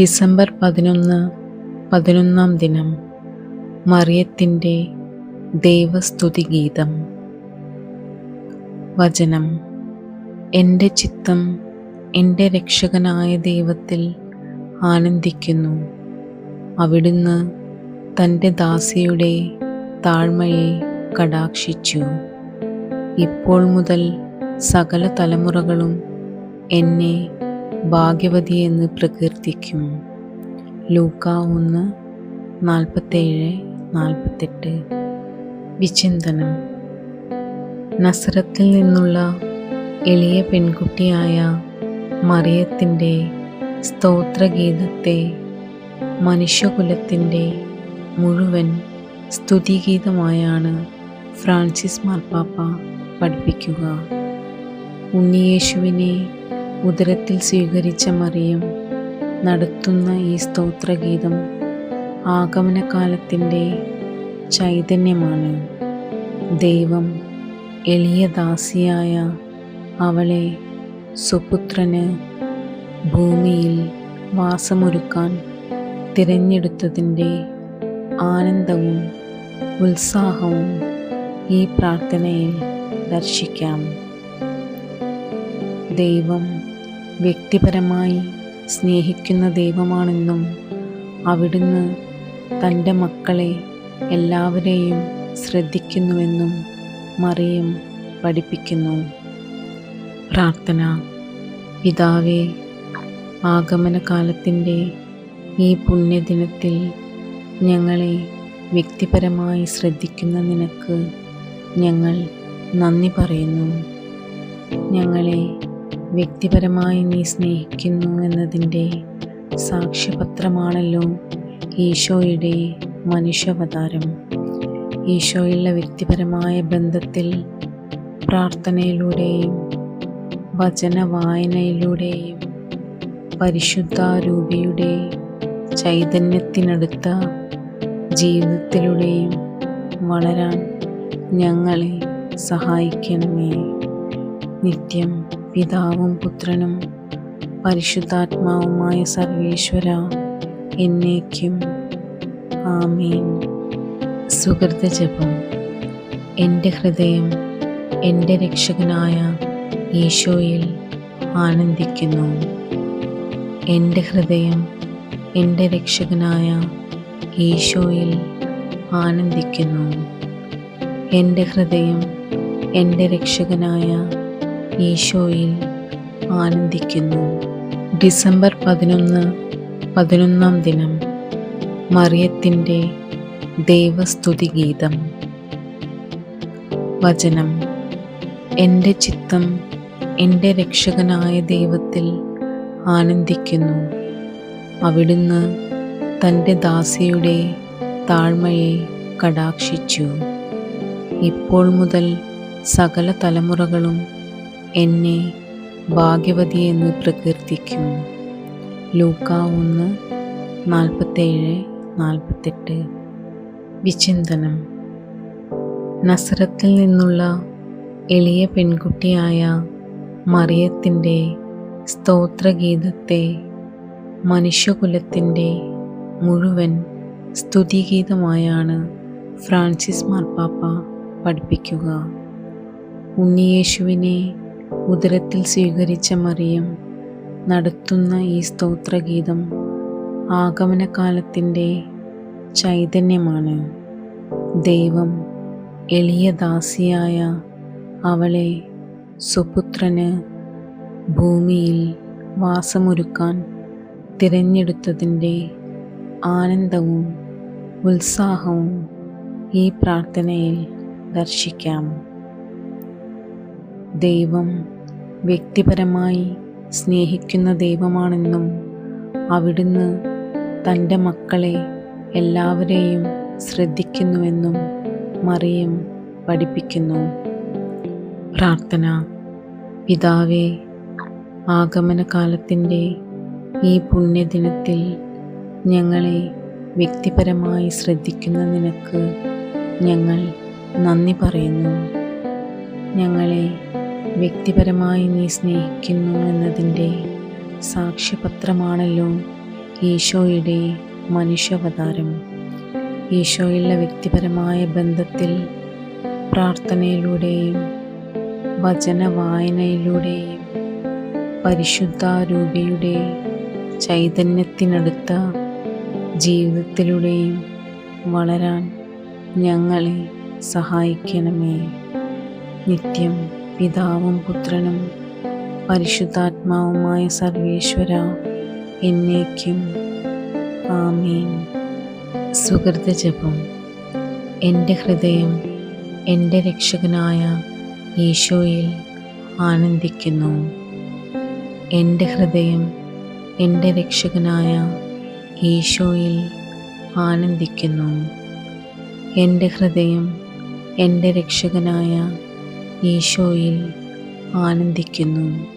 December പതിനൊന്ന് പതിനൊന്നാം ദിനം. മറിയത്തിന്റെ ദൈവസ്തുതി ഗീതം. വചനം. എന്റെ ചിത്തം എന്റെ രക്ഷകനായ ദൈവത്തിൽ ആനന്ദിക്കുന്നു. അവിടുന്ന് തന്റെ ദാസിയുടെ താഴ്മയെ കടാക്ഷിച്ചു. ഇപ്പോൾ മുതൽ സകല തലമുറകളും എന്നെ ഭാഗ്യവതിയെന്ന് പ്രകീർത്തിക്കും. ലൂക്ക ഒന്ന് നാൽപ്പത്തേഴ് നാൽപ്പത്തെട്ട്. വിചിന്തനം. നസറത്തിൽ നിന്നുള്ള എളിയ പെൺകുട്ടിയായ മറിയത്തിന്റെ സ്തോത്രഗീതത്തെ മനുഷ്യകുലത്തിന്റെ മുഴുവൻ സ്തുതിഗീതമായാണ് ഫ്രാൻസിസ് മാർപ്പാപ്പ പഠിപ്പിക്കുക. ഉണ്ണിയേശുവിനെ ഉദരത്തിൽ സ്വീകരിച്ച മറിയം നടത്തുന്ന ഈ സ്തോത്രഗീതം ആഗമനകാലത്തിന്റെ ചൈതന്യമാണ്. ദൈവം എളിയ ദാസിയായ അവളെ സുപുത്രന് ഭൂമിയിൽ വാസമൊരുക്കാൻ തിരഞ്ഞെടുത്തതിന്റെ ആനന്ദവും ഉത്സാഹവും ഈ പ്രാർത്ഥനയിൽ ദർശിക്കാം. ദൈവം വ്യക്തിപരമായി സ്നേഹിക്കുന്ന ദൈവമാണെന്നും അവിടുന്ന് തന്റെ മക്കളെ എല്ലാവരെയും ശ്രദ്ധിക്കുന്നുവെന്നും മറിയം പഠിപ്പിക്കുന്നു. പ്രാർത്ഥന. പിതാവേ ആഗമനകാലത്തിന്റെ ഈ പുണ്യദിനത്തിൽ ഞങ്ങളെ വ്യക്തിപരമായി ശ്രദ്ധിക്കുന്ന നിനക്ക് ഞങ്ങൾ നന്ദി പറയുന്നു. ഞങ്ങളെ വ്യക്തിപരമായി നീ സ്നേഹിക്കുന്നു എന്നതിന്റെ സാക്ഷ്യപത്രമാണല്ലോ ഈശോയുടെ മനുഷ്യാവതാരം. ഈശോയുള്ള വ്യക്തിപരമായ ബന്ധത്തിൽ പ്രാർത്ഥനയിലൂടെയും വചന വായനയിലൂടെയും പരിശുദ്ധ രൂപിയുടെ ചൈതന്യത്തിനടുത്ത ജീവിതത്തിലൂടെയും വളരാൻ ഞങ്ങളെ സഹായിക്കണമേ. നിത്യം പിതാവും പുത്രനും പരിശുദ്ധാത്മാവുമായ സർവേശ്വര എന്നേക്കും. ആമീൻ. സുഹൃത ജപം എന്റെ ഹൃദയം എന്റെ രക്ഷകനായ ഈശോയിൽ ആനന്ദിക്കുന്നു. എന്റെ ഹൃദയം എന്റെ രക്ഷകനായ ഈശോയിൽ ആനന്ദിക്കുന്നു. എന്റെ ഹൃദയം എന്റെ രക്ഷകനായ ഈശോയിൽ ആനന്ദിക്കുന്നു. ഡിസംബർ പതിനൊന്ന് പതിനൊന്നാം ദിനം. മറിയത്തിന്റെ ദൈവസ്തുതി ഗീതം. വചനം. എന്റെ ചിത്തം എന്റെ രക്ഷകനായ ദൈവത്തിൽ ആനന്ദിക്കുന്നു. അവിടുന്ന് തന്റെ ദാസിയുടെ താഴ്മയെ കടാക്ഷിച്ചു. ഇപ്പോൾ മുതൽ സകല തലമുറകളും എന്നെ ഭാഗ്യവതി എന്ന് പ്രകീർത്തിക്കും ലൂക്ക ഒന്ന് നാൽപ്പത്തേഴ് നാൽപ്പത്തെട്ട്. വിചിന്തനം. നസറത്തിൽ നിന്നുള്ള എളിയ പെൺകുട്ടിയായ മറിയത്തിന്റെ സ്തോത്രഗീതത്തെ മനുഷ്യകുലത്തിന്റെ മുഴുവൻ സ്തുതിഗീതമായാണ് ഫ്രാൻസിസ് മാർപ്പാപ്പ പഠിപ്പിക്കുക. ഉണ്ണിയേശുവിനെ ഉദരത്തിൽ സ്വീകരിച്ച മറിയം നടത്തുന്ന ഈ സ്തോത്രഗീതം ആഗമനകാലത്തിന്റെ ചൈതന്യമാണ്. ദൈവം എളിയ ദാസിയായ അവളെ സുപുത്രന് ഭൂമിയിൽ വാസമൊരുക്കാൻ തിരഞ്ഞെടുത്തതിന്റെ ആനന്ദവും ഉത്സാഹവും ഈ പ്രാർത്ഥനയിൽ ദർശിക്കാം. ദൈവം വ്യക്തിപരമായി സ്നേഹിക്കുന്ന ദൈവമാണെന്നും അവിടുന്ന് തന്റെ മക്കളെ എല്ലാവരെയും ശ്രദ്ധിക്കുന്നുവെന്നും മറിയം പഠിപ്പിക്കുന്നു. പ്രാർത്ഥന. പിതാവേ ആഗമനകാലത്തിന്റെ ഈ പുണ്യദിനത്തിൽ ഞങ്ങളെ വ്യക്തിപരമായി ശ്രദ്ധിക്കുന്ന നിനക്ക് ഞങ്ങൾ നന്ദി പറയുന്നു. ഞങ്ങളെ വ്യക്തിപരമായി നീ സ്നേഹിക്കുന്നു എന്നതിന്റെ സാക്ഷ്യപത്രമാണല്ലോ ഈശോയുടെ മനുഷ്യാവതാരം. ഈശോയുള്ള വ്യക്തിപരമായ ബന്ധത്തിൽ പ്രാർത്ഥനയിലൂടെയും വചന വായനയിലൂടെയും പരിശുദ്ധാരൂപിയുടെ ചൈതന്യത്തിനടുത്ത ജീവിതത്തിലൂടെയും വളരാൻ ഞങ്ങളെ സഹായിക്കണമേ. നിത്യം പിതാവും പുത്രനും പരിശുദ്ധാത്മാവുമായ സർവേശ്വര എന്നേക്കും. ആമീൻ. സുഹൃത ജപം. എന്റെ ഹൃദയം എന്റെ രക്ഷകനായ ഈശോയിൽ ആനന്ദിക്കുന്നു. എന്റെ ഹൃദയം എന്റെ രക്ഷകനായ ഈശോയിൽ ആനന്ദിക്കുന്നു. എന്റെ ഹൃദയം എന്റെ രക്ഷകനായ ഈശോയിൽ ആനന്ദിക്കുന്നു.